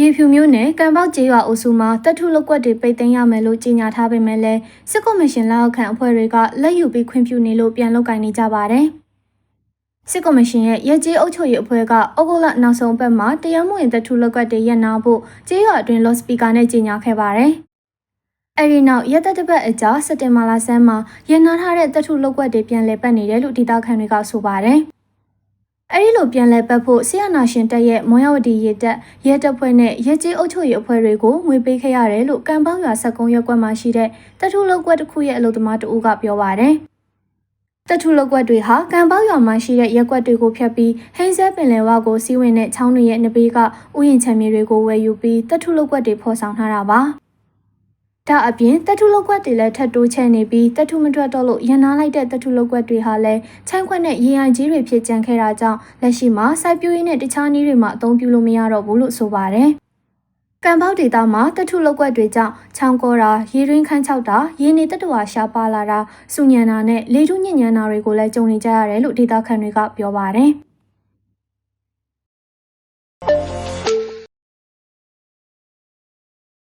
ရေဖြူမျိုးနဲ့ကံပေါက်ကျေးရွာအုပ်စုမှာတပ်ထုလောက်ကွက်တွေပိတ်သိမ်းရမယ်လို့ကြေညာထားပေမဲ့လည်းစစ်ကော်မရှင်လက်အောက်ခံအဖွဲ့တွေကလက်ယူပြီးခွင့်ပြုနေလို့ပြန်လုတ်ကင်နေကြပါတယ်။စစ်ကော်မရှင်ရဲ့ရဲကြီးအုပ်ချုပ်ရေးအဖွဲ့ကဩဂုတ်လနောက်ဆုံးပတ်မှာတရားမဝင်တပ်ထုလောက်ကွက်တွေရပ်နာဖို့ကျေးရွာအတွင်းလော့စပီကာနဲ့ကြေညာခဲ့ပါတယ်။အဲဒီနောက်ရက်သက်တစ်ပတ်အကြာစက်တင်ဘာလဆန်းမှာရန်နာထားတဲ့တပ်ထုလောက်ကွက်တွေပြန်လည်ပတ်နေတယ်လို့ဒေသခံတွေကဆိုပါတယ်။ အဲဒီလိုပြန်လည်ပတ်ဖို့ဆီယနာရှင်တပ်ရဲ့မွန်ရဝတီရေတပ်ရဲတပ်ဖွဲ့နဲ့ရဲကြီးအုပ်ချုပ်ရေးအဖွဲ့တွေကိုငွေပေးခဲ့ရတယ်လို့ကံပေါင်းရွာစက်ကုန်းရက်ကွက်မှာရှိတဲ့တပ်ထုလောက်ကွက်တစ်ခုရဲ့အလုပ်သမားတဦးကပြောပါတယ်။တပ်ထုလောက်ကွက်တွေဟာကံပေါင်းရွာမှာရှိတဲ့ရက်ကွက်တွေကိုဖျက်ပြီးဟိန်းဆဲပင်လယ်ဝကိုစီးဝင်တဲ့ချောင်းတွေရဲ့နဘေးကဥယျာဉ်ချမ်းမြေတွေကိုဝယ်ယူပြီးတပ်ထုလောက်ကွက်တွေဖော်ဆောင်ထားတာပါ။ ဒါအပြင်တထုလောက်ကွက်တွေလည်းထပ်တိုးချဲနေပြီးတထုမထွက်တော့လို့ရန်နာလိုက်တဲ့တထုလောက်ကွက်တွေဟာလည်းချမ်းခွက်နဲ့ရေအိုင်ကြီးတွေဖြစ်ကြံခဲ့တာကြောင့်လက်ရှိမှာစိုက်ပျိုးရေးနဲ့တခြားနည်းတွေမှာအသုံးပြုလို့မရတော့ဘူးလို့ဆိုပါတယ်။ကံပေါက်ဒေသမှာတထုလောက်ကွက်တွေကြောင့်ချောင်းကောတာရေရင်းခန်းချောက်တာရေနေတတဝါရှားပါလာတာစုညံတာနဲ့လေထုညဉ့်ညံတာတွေကိုလည်းကြုံနေကြရတယ်လို့ဒေသခံတွေကပြောပါတယ်။